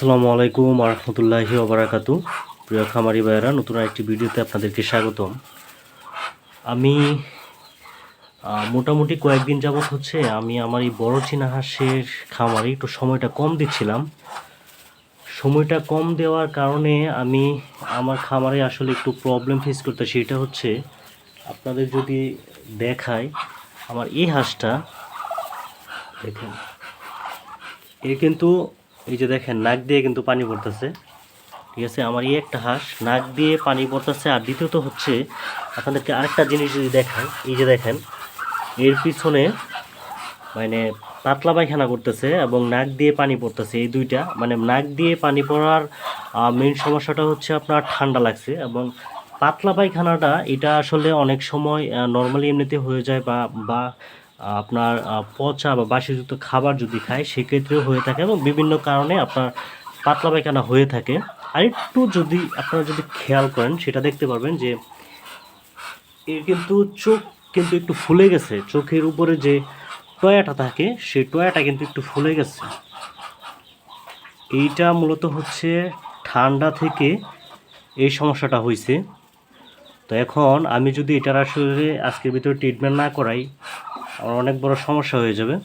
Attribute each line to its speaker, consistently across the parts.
Speaker 1: আসসালামু আলাইকুম আরহামতুল্লাহি ওবরাকাতু প্রিয় খামারি ভাইয়েরা, নতুন একটি ভিডিওতে আপনাদেরকে স্বাগতম। আমি মোটামুটি কয়েকদিন যাবৎ হচ্ছে আমি আমার এই বড় চীনা হাঁসের খামারে একটু সময়টা কম দিচ্ছিলাম। সময়টা কম দেওয়ার কারণে আমি আমার খামারে আসলে একটু প্রবলেম ফেস করতে সেটা হচ্ছে, আপনাদের যদি দেখায় আমার এই হাঁসটা, দেখেন, এ কিন্তু এই যে দেখেন, নাক দিয়ে কিন্তু পানি পড়তেছে। ঠিক আছে? আমার এই একটা হাঁস নাক দিয়ে পানি পড়তেছে। আর দ্বিতীয়ত হচ্ছে, আপনাদেরকে আরেকটা জিনিস যদি দেখাই, এই যে দেখেন, এর পিছনে মানে পাতলা পায়খানা করতেছে এবং নাক দিয়ে পানি পড়তেছে এই দুইটা। মানে নাক দিয়ে পানি পড়ার মেন সমস্যাটা হচ্ছে আপনার ঠান্ডা লাগছে এবং পাতলা পায়খানাটা, এটা আসলে অনেক সময় নর্মালি এমনিতে হয়ে যায় বা বা আপনার পচা বা বাসিযুক্ত খাবার যদি খায়, সেক্ষেত্রেও হয়ে থাকে এবং বিভিন্ন কারণে আপনার পাতলা পায়খানা হয়ে থাকে। আর একটু যদি আপনারা যদি খেয়াল করেন, সেটা দেখতে পারবেন যে এর কিন্তু চোখ কিন্তু একটু ফুলে গেছে। চোখের উপরে যে টয়াটা থাকে, সেই টয়াটা কিন্তু একটু ফুলে গেছে। এইটা মূলত হচ্ছে ঠান্ডা থেকে এই সমস্যাটা হয়েছে তো এখন আমি যদি এটার আসলে আজকের ভিতরে ট্রিটমেন্ট না করাই আমার অনেক বড় সমস্যা হয়ে যাবে।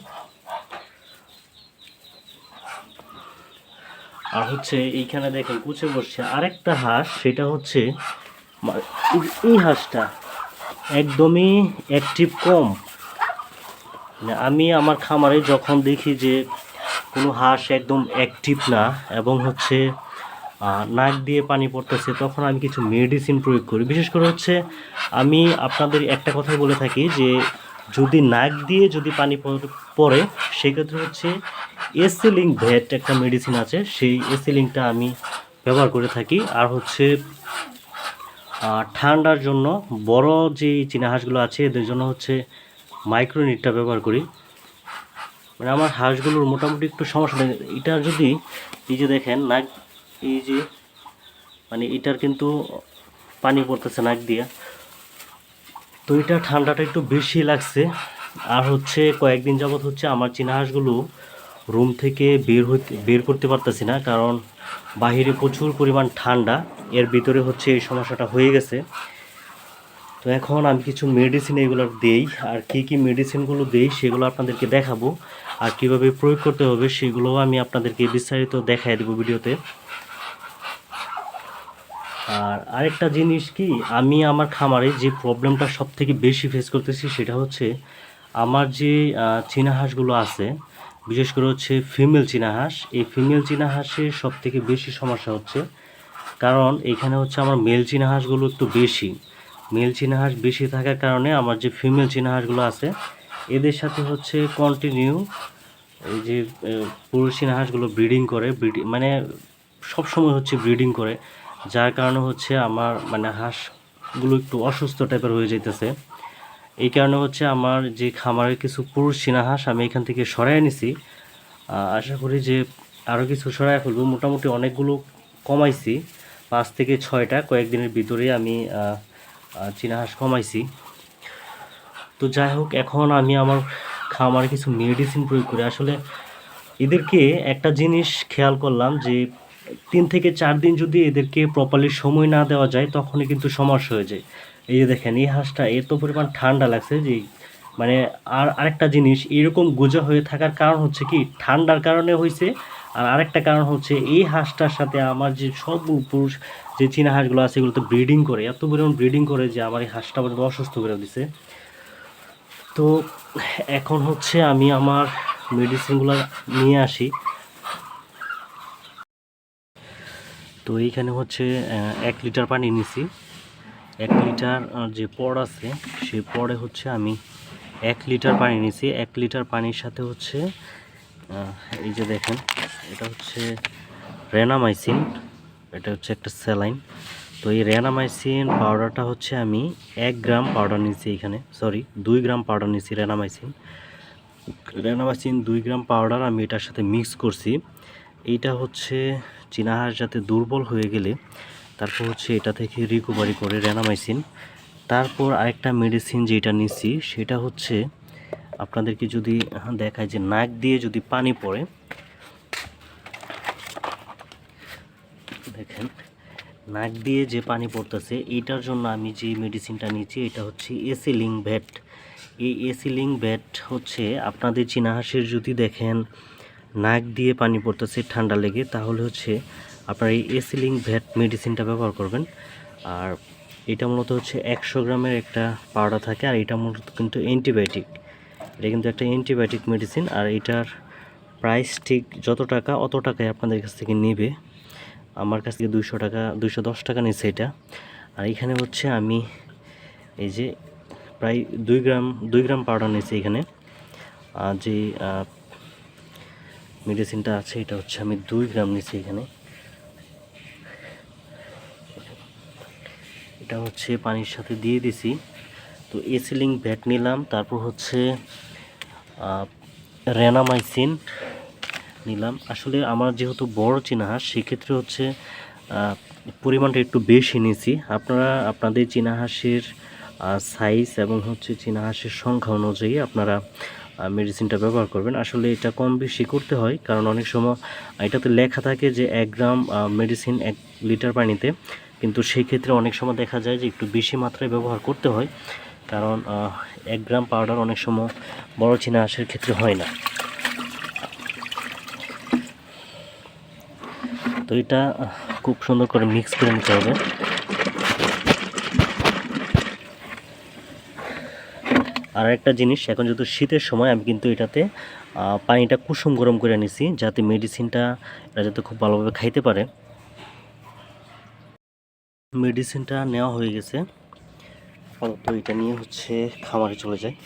Speaker 1: আর হচ্ছে এইখানে দেখেন কুচে বসছে। আরেকটা হাঁস, সেটা হচ্ছে এই- হাঁসটা একদমই অ্যাক্টিভ কম। মানে আমি আমার খামারে যখন দেখি যে কোনো হাঁস একদম অ্যাক্টিভ না এবং হচ্ছে নাক দিয়ে পানি পড়তেছে, তখন আমি কিছু মেডিসিন প্রয়োগ করি। বিশেষ করে হচ্ছে, আমি আপনাদের একটা কথাই বলে থাকি যে যদি নাক দিয়ে যদি পানি পড়- সেক্ষেত্রে হচ্ছে এসিলিং ভেট একটা মেডিসিন আছে। সেই এসিলিংটা আমি ব্যবহার করে থাকি। আর হচ্ছে ঠান্ডার জন্য বড় যে চীনা হাঁসগুলো আছে, এদের জন্য হচ্ছে মাইক্রোনিটটা ব্যবহার করি। মানে আমার হাঁসগুলোর মোটামুটি একটু সমস্যা নেই এটা যদি, এই যে দেখেন, নাক, এই যে মানে এটার কিন্তু পানি পড়তেছে নাক দিয়ে। তো এটা ঠান্ডাটা একটু বেশি লাগছে। আর হচ্ছে কয়েকদিন যাবত হচ্ছে আমার চীনা হাঁসগুলো রুম থেকে বের হইতে, বের করতে পারতেছি না, কারণ বাহিরে প্রচুর পরিমাণ ঠান্ডা। এর ভিতরে হচ্ছে এই সমস্যাটা হয়ে গেছে। তো এখন আমি কিছু মেডিসিন এগুলো দেই, আর কি কি মেডিসিনগুলো দেই সেগুলো আপনাদেরকে দেখাবো। আর কীভাবে প্রয়োগ করতে হবে সেগুলোও আমি আপনাদেরকে বিস্তারিত দেখাই দেবো ভিডিওতে। আর আরেকটা জিনিস কি, আমি আমার খামারে যে প্রবলেমটা সব থেকে বেশি ফেস করতেছি সেটা হচ্ছে আমার যে চীনা হাঁসগুলো আছে, বিশেষ করে হচ্ছে ফিমেল চীনা হাঁস, এই ফিমেল চীনা হাঁসের সব থেকে বেশি সমস্যা হচ্ছে। কারণ এখানে হচ্ছে আমার মেল চীনা হাঁসগুলো একটু বেশি। মেল চীনা হাঁস বেশি থাকার কারণে আমার যে ফিমেল চীনা হাঁসগুলো আছে, এদের সাথে হচ্ছে কন্টিনিউ এই যে পুরুষ চীনা হাঁসগুলো ব্রিডিং করে ব্রিডিং মানে সব সময় হচ্ছে ব্রিডিং করে। যার কারণে হচ্ছে আমার মানে হাঁসগুলো একটু অসুস্থ টাইপের হয়ে যাইতেছে। এই কারণে হচ্ছে আমার যে খামারের কিছু পুরুষ চীনা হাঁস আমি এখান থেকে সরাই নিছি। আশা করি যে আরও কিছু সরাই ফেলব। মোটামুটি অনেকগুলো কমাইছি। পাঁচ থেকে ছয়টা কয়েকদিনের ভিতরে আমি চীনা হাঁস কমাইছি। তো যাই হোক, এখন আমি আমার খামারে কিছু মেডিসিন প্রয়োগ করি। আসলে এদেরকে একটা জিনিস খেয়াল করলাম যে তিন থেকে চার দিন যদি এদেরকে প্রপারলি সময় না দেওয়া যায়, তখনই কিন্তু সমস্যা হয়ে যায়। এই যে দেখেন, এই হাঁসটা এত পরিমাণ ঠান্ডা লাগছে যে মানে আর আরেকটা জিনিস, এরকম গোজা হয়ে থাকার কারণ হচ্ছে কি, ঠান্ডার কারণে হয়েছে। আর আরেকটা কারণ হচ্ছে, এই হাঁসটার সাথে আমার যে সব পুরুষ যে চীনা হাঁসগুলো আছে এগুলো তো ব্রিডিং করে, এত পরিমাণ ব্রিডিং করে যে আমার এই হাঁসটা পর্যন্ত অসুস্থ করে দিছে। তো এখন হচ্ছে আমি আমার মেডিসিনগুলো নিয়ে আসি। তো এইখানে হচ্ছে এক লিটার পানি নিছি। এক লিটার যে পড় আছে সেই পড়ে হচ্ছে আমি এক লিটার পানি নিছি। এক লিটার পানির সাথে হচ্ছে এই যে দেখেন, এটা হচ্ছে রেনামাইসিন, এটা হচ্ছে একটা স্যালাইন। তো এই রেনামাইসিন পাউডারটা হচ্ছে আমি এক গ্রাম পাউডার নিছি এখানে, সরি, দুই গ্রাম পাউডার নিছি রেনামাইসিন। রেনামাইসিন দুই গ্রাম পাউডার আমি এটার সাথে মিক্স করছি। এইটা হচ্ছে চীনা হাঁস যাতে দুর্বল হয়ে গেলে, তারপর হচ্ছে এটা থেকে রিকভারি করে রেনামাইসিন তারপর আরেকটা মেডিসিন যেটা নিচ্ছি সেটা হচ্ছে আপনাদেরকে যদি দেখায় যে নাক দিয়ে যদি পানি পড়ে, দেখেন, নাক দিয়ে যে পানি পড়তেছে এইটার জন্য আমি যে মেডিসিনটা নিচ্ছি এটা হচ্ছে এসিলিং ভ্যাট এই এসিলিং ভ্যাট হচ্ছে আপনাদের চীনা হাঁসের যদি দেখেন নাক দিয়ে পানি পড়তেছে, ঠান্ডা লেগে। তাহলে হচ্ছে আপনার এই এসিলিং ভ্যাট মেডিসিনটা ব্যবহার করবেন। আর এটা মূলত হচ্ছে একশো গ্রামের একটা পাউডার থাকে, আর এটা মূলত কিন্তু অ্যান্টিবায়োটিক। এটা কিন্তু একটা অ্যান্টিবায়োটিক মেডিসিন, আর এটার প্রাইস ঠিক যত টাকা, অত টাকায় আপনাদের কাছ থেকে নেবে। আমার কাছ থেকে দুইশো টাকা, দুইশো দশ টাকা নিচ্ছে এটা। আর এখানে হচ্ছে আমি এই যে প্রায় দুই গ্রাম দুই গ্রাম পাউডার নিয়েছি এখানে। আর যে মেডিসিনটা আছে, এটা হচ্ছে আমি দুই গ্রাম নিয়েছি এখানে। এটা হচ্ছে পানির সাথে দিয়ে দিছি। তো এসিলিং ভ্যাট নিলাম, তারপর হচ্ছে রেনামাইসিন নিলাম। আসলে আমার যেহেতু বড় চীনা হাঁস, সেক্ষেত্রে হচ্ছে পরিমাণটা একটু বেশি নিয়েছি। আপনারা, আপনাদের চীনা হাঁসের সাইজ এবং হচ্ছে চীনা হাঁসের সংখ্যা অনুযায়ী আপনারা মেডিসিনটা ব্যবহার করবেন। আসলে এটা কম বেশি করতে হয়, কারণ অনেক সময় এটাতে লেখা থাকে যে এক গ্রাম মেডিসিন এক লিটার পানিতে। কিন্তু সেই ক্ষেত্রে অনেক সময় দেখা যায় যে একটু বেশি মাত্রায় ব্যবহার করতে হয়, কারণ এক গ্রাম পাউডার অনেক সময় বড় চীনা হাঁসের ক্ষেত্রে হয় না। তো এটা খুব সুন্দর করে মিক্স করে নিতে হবে। আর একটা জিনিস, এখন যেহেতু শীতের সময়, আমি কিন্তু এটাতে পানিটা কুসুম গরম করে নিছি, যাতে মেডিসিনটা এরা যাতে খুব ভালোভাবে খাইতে পারে। মেডিসিনটা নেওয়া হয়ে গেছে। ফলত এটা নিয়ে হচ্ছে খামারে চলে যায়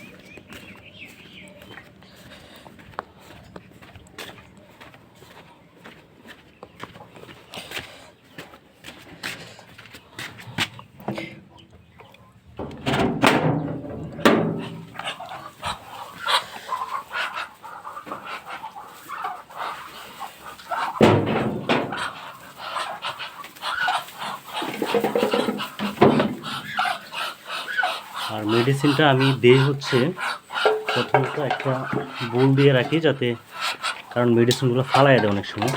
Speaker 1: আর মেডিসিনটা আমি দেই হচ্ছে প্রথমত একটা বোল দিয়ে রাখি যাতে কারণ মেডিসিনগুলো ফালাই দেয় অনেক সময়।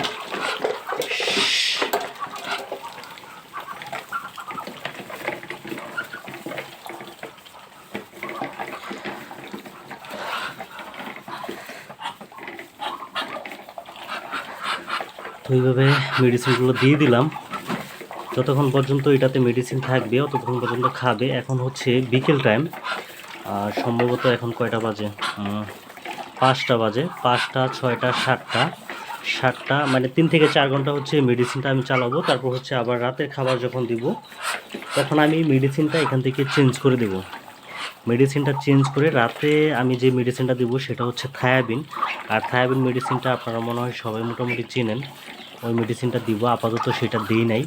Speaker 1: তো এইভাবে মেডিসিনগুলো দিয়ে দিলাম। যতক্ষণ পর্যন্ত এটাতে মেডিসিন থাকবে ততক্ষণ পর্যন্ত খাবে। এখন হচ্ছে বিকেল টাইম আর সম্ভবত এখন কয়টা বাজে? পাঁচটা বাজে। পাঁচটা, ছয়টা, সাতটা। সাতটা মানে তিন থেকে চার ঘণ্টা হচ্ছে মেডিসিনটা আমি চালাবো। তারপর হচ্ছে আবার রাতের খাবার যখন দিব, তখন আমি মেডিসিনটা এখান থেকে চেঞ্জ করে দেব। মেডিসিনটা চেঞ্জ করে রাতে আমি যে মেডিসিনটা দিব, সেটা হচ্ছে থায়াবিন আর থায়াবিন মেডিসিনটা আপনারা মনে হয় সবাই মোটামুটি চেনেন। ওই মেডিসিনটা দিব, আপাতত সেটা দিই নাই।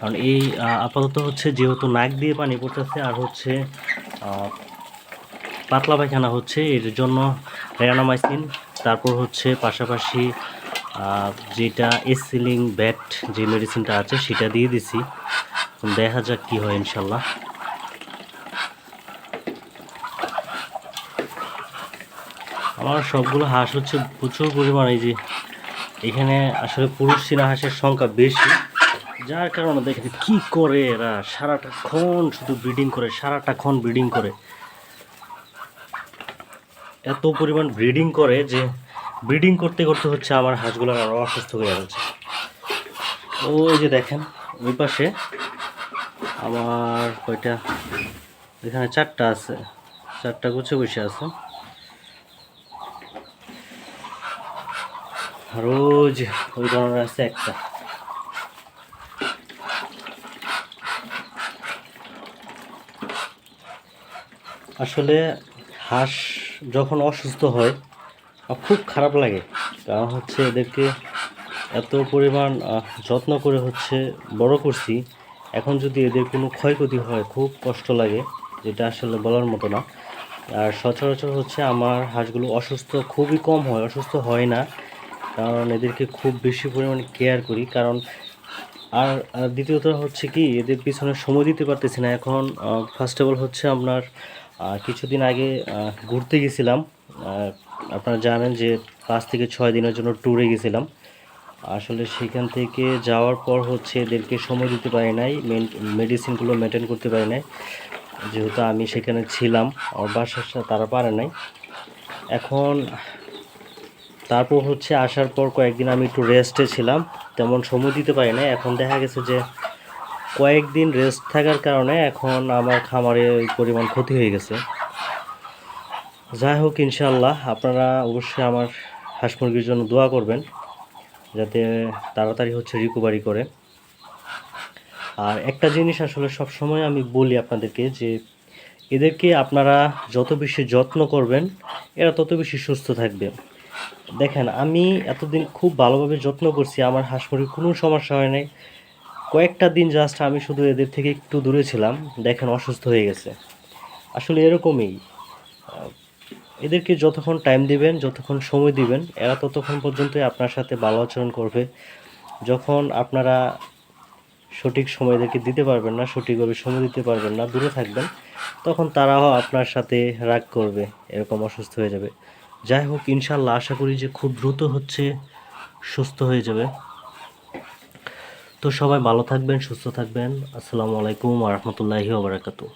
Speaker 1: কারণ এই আপাতত হচ্ছে যেহেতু নাক দিয়ে পানি পড়তেছে আর হচ্ছে পাতলা পায়খানা হচ্ছে, এর জন্য রেনামাইসিন তারপর হচ্ছে পাশাপাশি যেটা এসিলিং ব্যাট যে মেডিসিনটা আছে সেটা দিয়ে দিছি। দেখা যাক কী হয় ইনশাল্লাহ আমার সবগুলো হাঁস হচ্ছে প্রচুর পরিমাণে, এই যে এখানে আসলে পুরুষ চীনা হাঁসের সংখ্যা বেশি। যার কারণে দেখেন কি করে এরা সারাটা ক্ষণ শুধু ব্রিডিং করে, সারাটা ক্ষণ ব্রিডিং করে। এত পরিমাণ ব্রিডিং করে যে ব্রিডিং করতে করতে হচ্ছে আমার হাঁসগুলো আরও অসুস্থ হয়ে যাচ্ছে। ওই যে দেখেন, ওই পাশে আমার কয়টা? এখানে চারটা আছে, চারটা গুছে বসে আছে। আর ওই যে, ওই ধরনের আছে একটা। আসলে হাঁস যখন অসুস্থ হয় খুব খারাপ লাগে। কারণ হচ্ছে এদেরকে এত পরিমাণ যত্ন করে হচ্ছে বড় করছি। এখন যদি এদের কোনো ক্ষয়ক্ষতি হয়, খুব কষ্ট লাগে, যেটা আসলে বলার মতো না। আর সচরাচর হচ্ছে আমার হাঁসগুলো অসুস্থ, খুবই কম হয়, অসুস্থ হয় না। কারণ এদেরকে খুব বেশি পরিমাণে কেয়ার করি। কারণ আর দ্বিতীয়ত হচ্ছে কি, এদের পিছনে সময় দিতে পারতেছি না। এখন ফার্স্ট অফ অল হচ্ছে আপনার কিছুদিন আগে ঘুরতে গেছিলাম। আপনারা জানেন যে পাঁচ থেকে ছয় দিনের জন্য ট্যুরে গেছিলাম। আসলে সেখান থেকে যাওয়ার পর হচ্ছে এদেরকে সময় দিতে পারি নাই মেডিসিনগুলো মেনটেন করতে পারি নাই। যেহেতু আমি সেখানে ছিলাম, আমার বাসার সাথে তারা পারে নাই। এখন তারপর হচ্ছে আসার পর কয়েকদিন আমি একটু রেস্টে ছিলাম, তেমন সময় দিতে পারি নাই। এখন দেখা গেছে যে কয়েকদিন রেস্ট থাকার কারণে এখন আমার খামারে ওই পরিমাণ ক্ষতি হয়ে গেছে। যাই হোক ইনশাল্লাহ আপনারা অবশ্যই আমার হাঁস মুরগির জন্য দোয়া করবেন, যাতে তাড়াতাড়ি হচ্ছে রিকভারি করে। আর একটা জিনিস আসলে সব সময় আমি বলি আপনাদেরকে যে, এদেরকে আপনারা যত বেশি যত্ন করবেন, এরা তত বেশি সুস্থ থাকবে। দেখেন, আমি এতদিন খুব ভালোভাবে যত্ন করছি, আমার হাঁস মুরগির কোনো সমস্যা হয় নাই। কয়েকটা দিন জাস্ট আমি শুধু এদের থেকে একটু দূরে ছিলাম, দেখেন অসুস্থ হয়ে গেছে। আসলে এরকমই। এদেরকে যতক্ষণ টাইম দিবেন, যতক্ষণ সময় দিবেন, এরা ততক্ষণ পর্যন্তই আপনার সাথে ভালো আচরণ করবে। যখন আপনারা সঠিক সময় এদেরকে দিতে পারবেন না, সঠিকভাবে সময় দিতে পারবেন না, দূরে থাকবেন, তখন তারাও আপনার সাথে রাগ করবে, এরকম অসুস্থ হয়ে যাবে। যাই হোক, ইনশাল্লাহ আশা করি যে খুব দ্রুত হচ্ছে সুস্থ হয়ে যাবে। তো সবাই ভালো থাকবেন সুস্থ থাকবেন। আসসালামু আলাইকুম রহমতুল্লাহি ওবরাকাতু